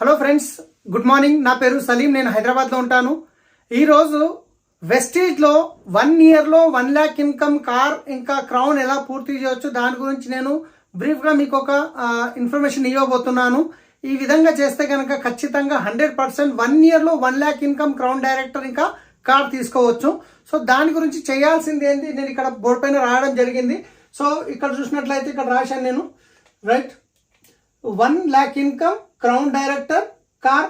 Hello friends good morning నా పేరు సలీం. నేను హైదరాబాద్లో ఉంటాను. ఈరోజు వెస్టీజ్లో వన్ ఇయర్లో వన్ ల్యాక్ ఇన్కమ్ కార్ ఇంకా క్రౌన్ ఎలా పూర్తి చేయవచ్చు దాని గురించి నేను బ్రీఫ్గా మీకు ఒక ఇన్ఫర్మేషన్ ఇవ్వబోతున్నాను. ఈ విధంగా చేస్తే కనుక ఖచ్చితంగా హండ్రెడ్ పర్సెంట్ వన్ ఇయర్లో one lakh income crown director ఇంకా కార్ తీసుకోవచ్చు. సో దాని గురించి చేయాల్సింది ఏంటి నేను ఇక్కడ బోర్డు పైన రాయడం జరిగింది. సో ఇక్కడ చూసినట్లయితే ఇక్కడ రాశాను నేను. Right one lakh income crown director car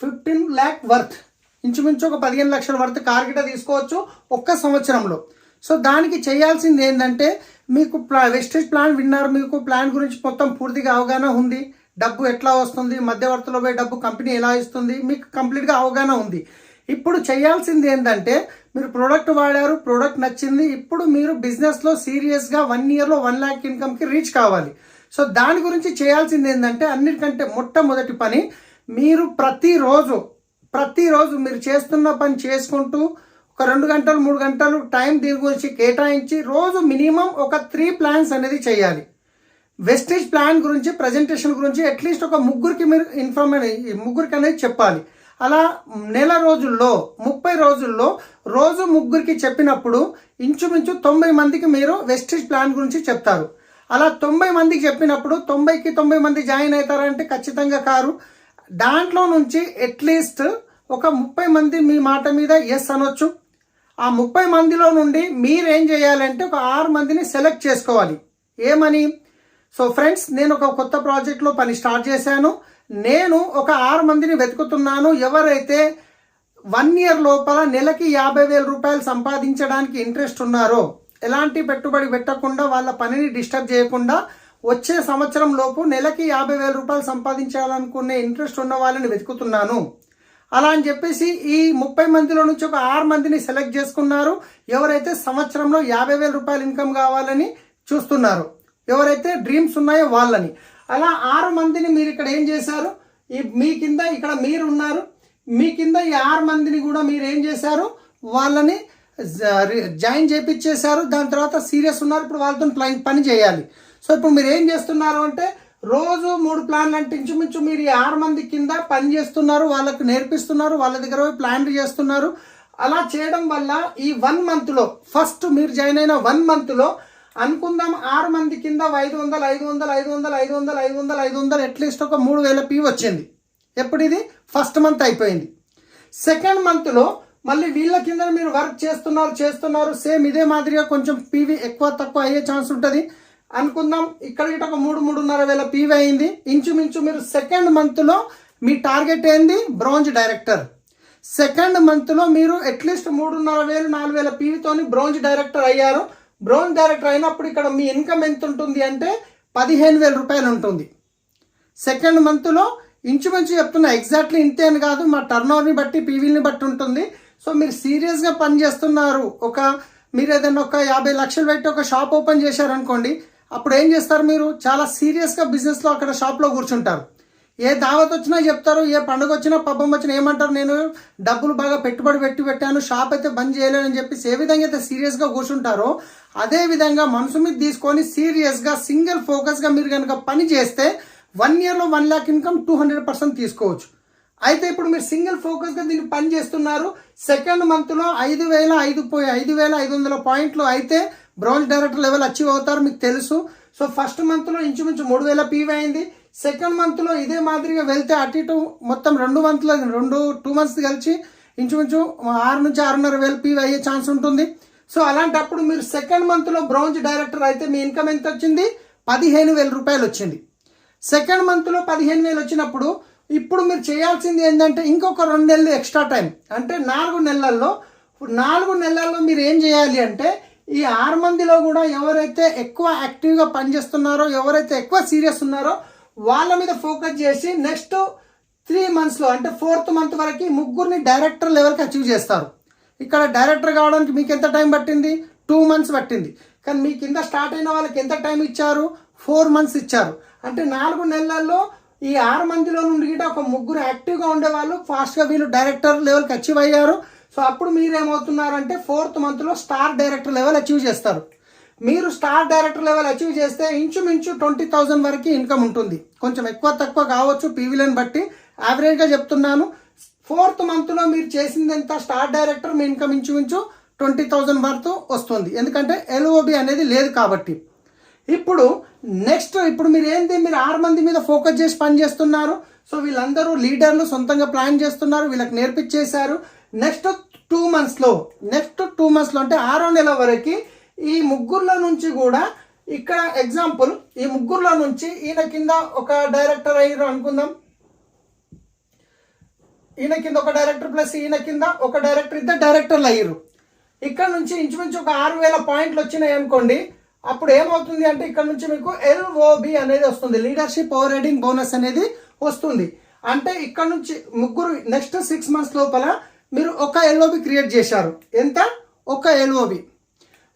fifteen lakh worth. ఇంచుమించు ఒక పదిహేను లక్షల వర్త్ కార్ గిట తీసుకోవచ్చు ఒక్క సంవత్సరంలో. సో దానికి చేయాల్సింది ఏంటంటే మీకు ప్లా వెస్టేజ్ ప్లాన్ విన్నారు మీకు ప్లాన్ గురించి మొత్తం పూర్తిగా అవగాహన ఉంది. డబ్బు ఎట్లా వస్తుంది మధ్యవర్తిలో పోయే డబ్బు కంపెనీ ఎలా ఇస్తుంది మీకు కంప్లీట్గా అవగాహన ఉంది. ఇప్పుడు చేయాల్సింది ఏంటంటే మీరు ప్రోడక్ట్ వాడారు ప్రోడక్ట్ నచ్చింది ఇప్పుడు మీరు బిజినెస్లో సీరియస్గా వన్ ఇయర్లో వన్ ల్యాక్ ఇన్కమ్కి రీచ్ కావాలి. సో దాని గురించి చేయాల్సింది ఏంటంటే అన్నిటికంటే మొట్టమొదటి పని మీరు ప్రతిరోజు ప్రతిరోజు మీరు చేస్తున్న పని చేసుకుంటూ ఒక రెండు గంటలు మూడు గంటలు టైం దీని గురించి కేటాయించి రోజు మినిమం ఒక త్రీ ప్లాన్స్ అనేది చేయాలి. వెస్టేజ్ ప్లాన్ గురించి ప్రజెంటేషన్ గురించి అట్లీస్ట్ ఒక ముగ్గురికి మీరు ఇన్ఫర్మేషన్ ముగ్గురికి అనేది చెప్పాలి. అలా నెల రోజుల్లో ముప్పై రోజుల్లో రోజు ముగ్గురికి చెప్పినప్పుడు ఇంచుమించు తొంభై మందికి మీరు వెస్టేజ్ ప్లాన్ గురించి చెప్తారు. అలా తొంభై మందికి చెప్పినప్పుడు తొంభైకి తొంభై మంది జాయిన్ అవుతారంటే ఖచ్చితంగా కారు. దాంట్లో నుంచి అట్లీస్ట్ ఒక ముప్పై మంది మీ మాట మీద ఎస్ అనొచ్చు. ఆ ముప్పై మందిలో నుండి మీరేం చేయాలంటే ఒక ఆరు మందిని సెలెక్ట్ చేసుకోవాలి. ఏమని? సో ఫ్రెండ్స్ నేను ఒక కొత్త ప్రాజెక్ట్లో పని స్టార్ట్ చేశాను. నేను ఒక ఆరు మందిని వెతుకుతున్నాను. ఎవరైతే వన్ ఇయర్ లోపల నెలకి యాభై వేల రూపాయలు సంపాదించడానికి ఇంట్రెస్ట్ ఉన్నారో ఎలాంటి పెట్టుబడి పెట్టకుండా వాళ్ళ పనిని డిస్టర్బ్ చేయకుండా వచ్చే సంవత్సరం లోపు నెలకి యాభై వేల రూపాయలు సంపాదించాలనుకునే ఇంట్రెస్ట్ ఉన్న వాళ్ళని వెతుకుతున్నాను. అలా అని చెప్పేసి ఈ ముప్పై మందిలో నుంచి ఒక ఆరు మందిని సెలెక్ట్ చేసుకున్నారు. ఎవరైతే సంవత్సరంలో యాభై వేల రూపాయలు ఇన్కమ్ కావాలని చూస్తున్నారు. ఎవరైతే డ్రీమ్స్ ఉన్నాయో వాళ్ళని. అలా ఆరు మందిని మీరు ఇక్కడ ఏం చేశారు? ఈ మీ కింద ఇక్కడ మీరు ఉన్నారు. మీ కింద ఈ ఆరు మందిని కూడా మీరు ఏం చేశారు? వాళ్ళని జాయిన్ చేయించేశారు దాని తర్వాత సీరియస్ ఉన్నారు ఇప్పుడు వాళ్ళతో ప్లాన్ పని చేయాలి. సో ఇప్పుడు మీరు ఏం చేస్తున్నారు అంటే రోజు మూడు ప్లాన్లు అంటే ఇంచుమించు మీరు ఈ ఆరు మంది కింద పని చేస్తున్నారు వాళ్ళకు నేర్పిస్తున్నారు వాళ్ళ దగ్గర పోయి ప్లాన్లు చేస్తున్నారు. అలా చేయడం వల్ల ఈ వన్ మంత్లో ఫస్ట్ మీరు జాయిన్ అయిన వన్ మంత్లో అనుకుందాం ఆరు మంది కింద ఐదు వందలు ఐదు వందలు ఐదు వందలు ఐదు వందలు ఐదు వందలు ఐదు వందలు అట్లీస్ట్ ఒక మూడు వేల పీ వచ్చింది. ఎప్పుడు ఇది? ఫస్ట్ మంత్ అయిపోయింది. సెకండ్ మంత్లో మళ్ళీ వీళ్ళ కింద మీరు వర్క్ చేస్తున్నారు చేస్తున్నారు సేమ్ ఇదే మాదిరిగా కొంచెం పీవీ ఎక్కువ తక్కువ అయ్యే ఛాన్స్ ఉంటుంది. అనుకుందాం ఇక్కడ ఇటు ఒక మూడు మూడున్నర వేల పీవీ అయింది. ఇంచుమించు మీరు సెకండ్ మంత్లో మీ టార్గెట్ ఏంది? బ్రాంజ్ డైరెక్టర్ సెకండ్ మంత్లో మీరు అట్లీస్ట్ మూడున్నర వేలు నాలుగు వేల పీవీతోని బ్రాంజ్ డైరెక్టర్ అయ్యారు. బ్రాంజ్ డైరెక్టర్ అయినప్పుడు ఇక్కడ మీ ఇన్కమ్ ఎంత ఉంటుంది అంటే పదిహేను వేల రూపాయలు ఉంటుంది. సెకండ్ మంత్లో ఇంచుమించు చెప్తున్నా ఎగ్జాక్ట్లీ ఇంతే అని కాదు మా టర్న్ ఓవర్ని బట్టి పీవీని బట్టి ఉంటుంది. సో మీరు సీరియస్గా పని చేస్తున్నారు ఒక మీరు ఏదైనా ఒక యాభై లక్షలు పెట్టి ఒక షాప్ ఓపెన్ చేశారనుకోండి అప్పుడు ఏం చేస్తారు మీరు? చాలా సీరియస్గా బిజినెస్లో అక్కడ షాప్లో కూర్చుంటారు. ఏ దావత్ వచ్చినా చెప్తారు ఏ పండుగ వచ్చినా పబ్బం వచ్చినా ఏమంటారు నేను డబ్బులు బాగా పెట్టుబడి పెట్టి పెట్టాను షాప్ అయితే బంద్ చేయలేనని చెప్పేసి ఏ విధంగా అయితే సీరియస్గా కూర్చుంటారో అదే విధంగా మనసు మీద తీసుకొని సీరియస్గా సింగిల్ ఫోకస్గా మీరు కనుక పని చేస్తే వన్ ఇయర్లో one lakh income two hundred percent తీసుకోవచ్చు. అయితే ఇప్పుడు మీరు సింగిల్ ఫోకస్గా దీన్ని పని చేస్తున్నారు. సెకండ్ మంత్లో ఐదు వేల ఐదు పోయి ఐదు వేల ఐదు వందల పాయింట్లు అయితే బ్రాంజ్ డైరెక్టర్ లెవెల్ అచీవ్ అవుతారు మీకు తెలుసు. సో ఫస్ట్ మంత్లో ఇంచుమించు మూడు వేల పీవీ అయింది. సెకండ్ మంత్లో ఇదే మాదిరిగా వెళ్తే అటు ఇటు మొత్తం రెండు మంత్లో రెండు టూ మంత్స్ కలిసి ఇంచుమించు ఆరు నుంచి ఆరున్నర వేల పీవీ అయ్యే ఛాన్స్ ఉంటుంది. సో అలాంటప్పుడు మీరు సెకండ్ మంత్లో బ్రాంజ్ డైరెక్టర్ అయితే మీ ఇన్కమ్ ఎంత వచ్చింది? పదిహేను వేల రూపాయలు వచ్చింది. సెకండ్ మంత్లో పదిహేను వేలు వచ్చినప్పుడు ఇప్పుడు మీరు చేయాల్సింది ఏంటంటే ఇంకొక రెండు నెలలు ఎక్స్ట్రా టైం. అంటే నాలుగు నెలల్లో నాలుగు నెలల్లో మీరు ఏం చేయాలి అంటే ఈ ఆరు మందిలో కూడా ఎవరైతే ఎక్కువ యాక్టివ్గా పనిచేస్తున్నారో ఎవరైతే ఎక్కువ సీరియస్ ఉన్నారో వాళ్ళ మీద ఫోకస్ చేసి నెక్స్ట్ త్రీ మంత్స్లో అంటే ఫోర్త్ మంత్ వరకు ముగ్గురిని డైరెక్టర్ లెవెల్కి అచీవ్ చేస్తారు. ఇక్కడ డైరెక్టర్ కావడానికి మీకు ఎంత టైం పట్టింది? టూ మంత్స్ పట్టింది. కానీ మీ కింద స్టార్ట్ అయిన వాళ్ళకి ఎంత టైం ఇచ్చారు? ఫోర్ మంత్స్ ఇచ్చారు. అంటే నాలుగు నెలల్లో ఈ ఆరు మందిలో నుండి ఒక ముగ్గురు యాక్టివ్గా ఉండేవాళ్ళు. ఫాస్ట్గా వీళ్ళు డైరెక్టర్ లెవెల్కి అచీవ్ అయ్యారు. సో అప్పుడు మీరు ఏమవుతున్నారంటే ఫోర్త్ మంత్లో స్టార్ డైరెక్టర్ లెవెల్ అచీవ్ చేస్తారు. మీరు స్టార్ డైరెక్టర్ లెవెల్ అచీవ్ చేస్తే ఇంచుమించు ట్వంటీ థౌజండ్ వరకు ఇన్కమ్ ఉంటుంది. కొంచెం ఎక్కువ తక్కువ కావచ్చు పీవీలను బట్టి. యావరేజ్గా చెప్తున్నాను. ఫోర్త్ మంత్లో మీరు చేసింది ఎంత? స్టార్ డైరెక్టర్ మీ ఇన్కమ్ ఇంచుమించు ట్వంటీ థౌజండ్ వరకు వస్తుంది. ఎందుకంటే ఎల్ఓబి అనేది లేదు కాబట్టి. ఇప్పుడు నెక్స్ట్ ఇప్పుడు మీరు ఏంటి మీరు ఆరు మంది మీద ఫోకస్ చేసి పని చేస్తున్నారు. సో వీళ్ళందరూ లీడర్లు సొంతంగా ప్లాన్ చేస్తున్నారు. వీళ్ళకి నేర్పించేశారు. నెక్స్ట్ టూ మంత్స్లో నెక్స్ట్ టూ మంత్స్లో అంటే ఆరో నెల వరకు ఈ ముగ్గురులో నుంచి కూడా ఇక్కడ ఎగ్జాంపుల్ ఈ ముగ్గురులో నుంచి ఈయన కింద ఒక డైరెక్టర్ అయ్యారు అనుకుందాం. ఈయన కింద ఒక డైరెక్టర్ ప్లస్ ఈయన కింద ఒక డైరెక్టర్ ఇద్దరు డైరెక్టర్లు అయ్యారు. ఇక్కడ నుంచి ఇంచుమించు ఒక ఆరు వేల పాయింట్లు వచ్చినాయి అనుకోండి. అప్పుడు ఏమవుతుంది అంటే ఇక్కడ నుంచి మీకు ఎల్ఓబి అనేది వస్తుంది. లీడర్షిప్ ఓవర్ రైడింగ్ బోనస్ అనేది వస్తుంది. అంటే ఇక్కడ నుంచి ముగ్గురు నెక్స్ట్ సిక్స్ మంత్స్ లోపల మీరు ఒక ఎల్ఓబి క్రియేట్ చేశారు. ఎంత? ఒక ఎల్ఓబి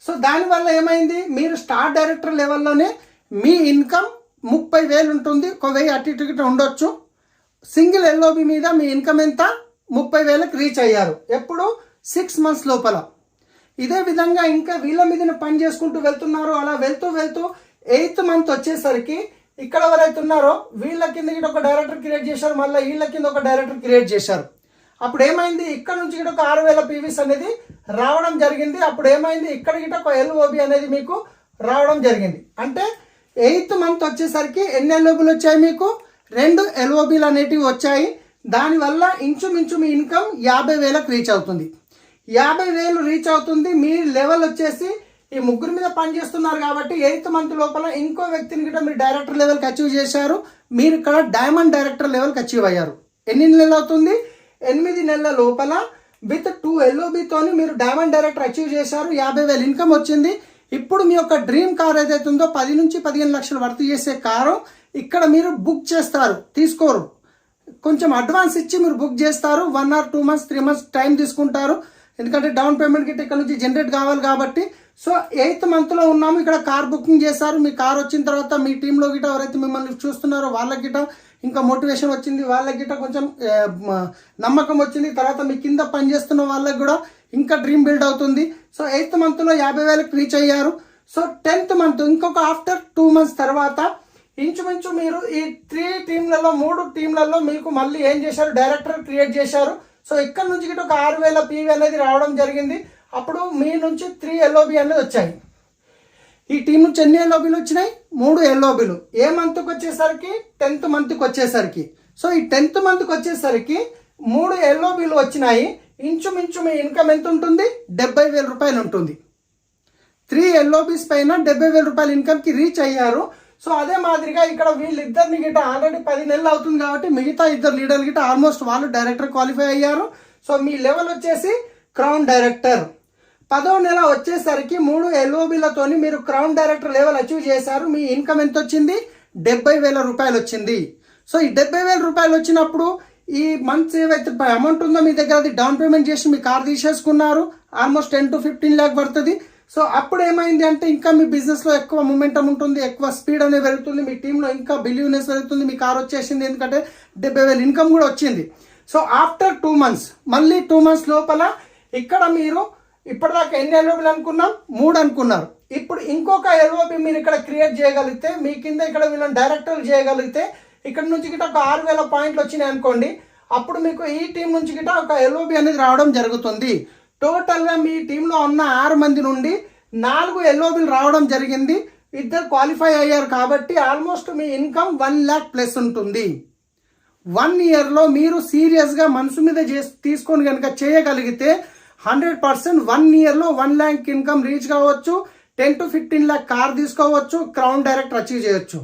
సో దానివల్ల ఏమైంది? మీరు స్టార్ డైరెక్టర్ లెవెల్లోనే మీ ఇన్కమ్ ముప్పై వేలు ఉంటుంది. ఒక వెయ్యి అటు ఇటు ఇటు ఉండొచ్చు. సింగిల్ ఎల్ఓబి మీద మీ ఇన్కమ్ ఎంత? ముప్పై వేలకు రీచ్ అయ్యారు. ఎప్పుడు? సిక్స్ మంత్స్ లోపల. ఇదే విధంగా ఇంకా వీళ్ళ మీదన పని చేసుకుంటూ వెళ్తున్నారు. అలా వెళ్తూ వెళ్తూ ఎయిత్ మంత్ వచ్చేసరికి ఇక్కడ ఎవరైతే ఉన్నారో వీళ్ళ కింద ఒక డైరెక్టర్ క్రియేట్ చేశారు. మళ్ళీ వీళ్ళ కింద ఒక డైరెక్టర్ క్రియేట్ చేశారు. అప్పుడు ఏమైంది? ఇక్కడ నుంచి గిట ఒక ఆరు వేల పీవీస్ అనేది రావడం జరిగింది. అప్పుడు ఏమైంది? ఇక్కడ గిట ఒక ఎల్ఓబి అనేది మీకు రావడం జరిగింది. అంటే ఎయిత్ మంత్ వచ్చేసరికి ఎన్ని ఎల్ఓబీలు వచ్చాయి మీకు? రెండు ఎల్ఓబీలు అనేటివి వచ్చాయి. దానివల్ల ఇంచుమించు మీ ఇన్కమ్ యాభై వేలకు రీచ్ అవుతుంది. యాభై వేలు రీచ్ అవుతుంది మీ లెవెల్ వచ్చేసి ఈ ముగ్గురు మీద పనిచేస్తున్నారు కాబట్టి ఎయిత్ మంత్ లోపల ఇంకో వ్యక్తిని కూడా మీరు డైరెక్టర్ లెవెల్కి అచీవ్ చేశారు. మీరు ఇక్కడ డైమండ్ డైరెక్టర్ లెవెల్కి అచీవ్ అయ్యారు. ఎన్ని నెలలు అవుతుంది? ఎనిమిది నెలల లోపల విత్ టూ ఎల్ఓబితోని మీరు డైమండ్ డైరెక్టర్ అచీవ్ చేశారు. యాభై వేలు ఇన్కమ్ వచ్చింది. ఇప్పుడు మీ యొక్క డ్రీమ్ కార్ ఏదైతే ఉందో పది నుంచి పదిహేను లక్షలు వర్త్ చేసే కారు ఇక్కడ మీరు బుక్ చేస్తారు. తీసుకోరు. కొంచెం అడ్వాన్స్ ఇచ్చి మీరు బుక్ చేస్తారు. One or two months three months time తీసుకుంటారు. ఎందుకంటే డౌన్ పేమెంట్ గిట్ట ఇక్కడ నుంచి జనరేట్ కావాలి కాబట్టి. సో ఎయిత్ మంత్లో ఉన్నాము ఇక్కడ కార్ బుకింగ్ చేశారు. మీ కార్ వచ్చిన తర్వాత మీ టీంలో గిట్ట ఎవరైతే మిమ్మల్ని చూస్తున్నారో వాళ్ళకి గిట్ట ఇంకా మోటివేషన్ వచ్చింది వాళ్ళకి గిట్ట కొంచెం నమ్మకం వచ్చింది. తర్వాత మీ కింద పనిచేస్తున్న వాళ్ళకి కూడా ఇంకా డ్రీమ్ బిల్డ్ అవుతుంది. సో ఎయిత్ మంత్లో యాభై వేలకు రీచ్ అయ్యారు. సో టెన్త్ మంత్ ఇంకొక ఆఫ్టర్ టూ మంత్స్ తర్వాత ఇంచుమించు మీరు ఈ త్రీ టీంలలో మూడు టీంలలో మీకు మళ్ళీ ఏం చేశారు? డైరెక్టర్ క్రియేట్ చేశారు. సో ఇక్కడ నుంచి గిట్ట ఒక ఆరు వేల పీవీ అనేది రావడం జరిగింది. అప్పుడు మీ నుంచి త్రీ ఎల్ఓబి అనేది వచ్చాయి. ఈ టీం నుంచి ఎన్ని ఎల్ఓబీలు వచ్చినాయి? మూడు ఎల్ఓబీలు. ఏ మంత్కి వచ్చేసరికి? టెన్త్ మంత్కి వచ్చేసరికి. సో ఈ టెన్త్ మంత్కి వచ్చేసరికి మూడు ఎల్ఓబీలు వచ్చినాయి. ఇంచుమించు మీ ఇన్కమ్ ఎంత ఉంటుంది? డెబ్బై వేల రూపాయలు ఉంటుంది. త్రీ ఎల్ఓబీస్ పైన డెబ్బై వేల రూపాయల ఇన్కమ్కి రీచ్ అయ్యారు. సో అదే మాదిరిగా ఇక్కడ వీళ్ళిద్దరిని గిట్ట ఆల్రెడీ పది నెలలు అవుతుంది కాబట్టి మిగతా ఇద్దరు లీడర్లు గిట్ట ఆల్మోస్ట్ వాళ్ళు డైరెక్టర్ క్వాలిఫై అయ్యారు. సో మీ లెవెల్ వచ్చేసి క్రౌన్ డైరెక్టర్ పదో నెల వచ్చేసరికి మూడు ఎల్ఓబీలతోని మీరు క్రౌన్ డైరెక్టర్ లెవెల్ అచీవ్ చేశారు. మీ ఇన్కమ్ ఎంత వచ్చింది డెబ్బై వేల రూపాయలు వచ్చింది. సో ఈ డెబ్బై వేల రూపాయలు వచ్చినప్పుడు ఈ మంత్స్ ఏవైతే అమౌంట్ ఉందో మీ దగ్గర అది డౌన్ పేమెంట్ చేసి మీ కార్ తీసేసుకున్నారు. Almost ten to fifteen lakh పడుతుంది. సో అప్పుడు ఏమైంది అంటే ఇంకా మీ బిజినెస్లో ఎక్కువ మూమెంటం ఉంటుంది ఎక్కువ స్పీడ్ అనేది పెరుగుతుంది మీ టీంలో ఇంకా బిలీవ్నెస్ పెరుగుతుంది మీ కార్ వచ్చేసింది. ఎందుకంటే డెబ్బై వేలు ఇన్కమ్ కూడా వచ్చింది. సో ఆఫ్టర్ టూ మంత్స్ మళ్ళీ టూ మంత్స్ లోపల ఇక్కడ మీరు ఇప్పటిదాకా ఎన్ని ఎల్ఓబీలు అనుకున్నాం? మూడు అనుకున్నారు. ఇప్పుడు ఇంకొక ఎల్ఓబి మీరు ఇక్కడ క్రియేట్ చేయగలిగితే మీ కింద ఇక్కడ వీళ్ళని డైరెక్టర్లు చేయగలిగితే ఇక్కడ నుంచి గిట్ట ఒక ఆరు వేల పాయింట్లు వచ్చినాయి అనుకోండి అప్పుడు మీకు ఈ టీం నుంచి గిట ఒక ఎల్ఓబి అనేది రావడం జరుగుతుంది. టోటల్గా మీ టీంలో ఉన్న ఆరు మంది నుండి నాలుగు ఎల్ఓబిలు రావడం జరిగింది. ఇద్దరు క్వాలిఫై అయ్యారు కాబట్టి ఆల్మోస్ట్ మీ ఇన్కమ్ వన్ ల్యాక్ ప్లస్ ఉంటుంది. వన్ ఇయర్లో మీరు సీరియస్గా మనసు మీద చేసి తీసుకొని కనుక చేయగలిగితే హండ్రెడ్ పర్సెంట్ వన్ ఇయర్లో వన్ ల్యాక్ ఇన్కమ్ రీచ్ కావచ్చు. Ten to fifteen lakh car తీసుకోవచ్చు క్రౌన్ డైరెక్ట్ అచీవ్ చేయొచ్చు.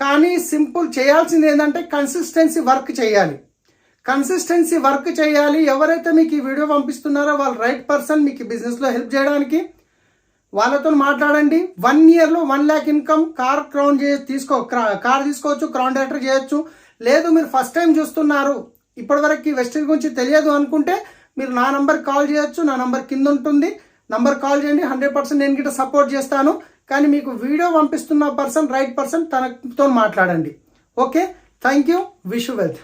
కానీ సింపుల్ చేయాల్సింది ఏంటంటే కన్సిస్టెన్సీ వర్క్ చేయాలి. కన్సిస్టెన్సీ వర్క్ చేయాలి. ఎవరైతే మీకు ఈ వీడియో పంపిస్తున్నారో వాళ్ళు రైట్ పర్సన్ మీకు బిజినెస్లో హెల్ప్ చేయడానికి వాళ్ళతో మాట్లాడండి. వన్ ఇయర్లో one lakh income car crown చే తీసుకో క్రా- కార్ తీసుకోవచ్చు క్రౌన్ డైరెక్టర్ చేయొచ్చు. లేదు మీరు ఫస్ట్ టైం చూస్తున్నారు. ఇప్పటివరకు వెస్టర్న్ గురించి తెలియదు అనుకుంటే మీరు నా నంబర్ కాల్ చేయొచ్చు. నా నంబర్ కింద ఉంటుంది. నంబర్ కాల్ చేయండి. హండ్రెడ్ పర్సెంట్ నేను గిట్ట సపోర్ట్ చేస్తాను. కానీ మీకు వీడియో పంపిస్తున్న పర్సన్ రైట్ పర్సన్ తనతో మాట్లాడండి. Okay? Thank you. Wish wealth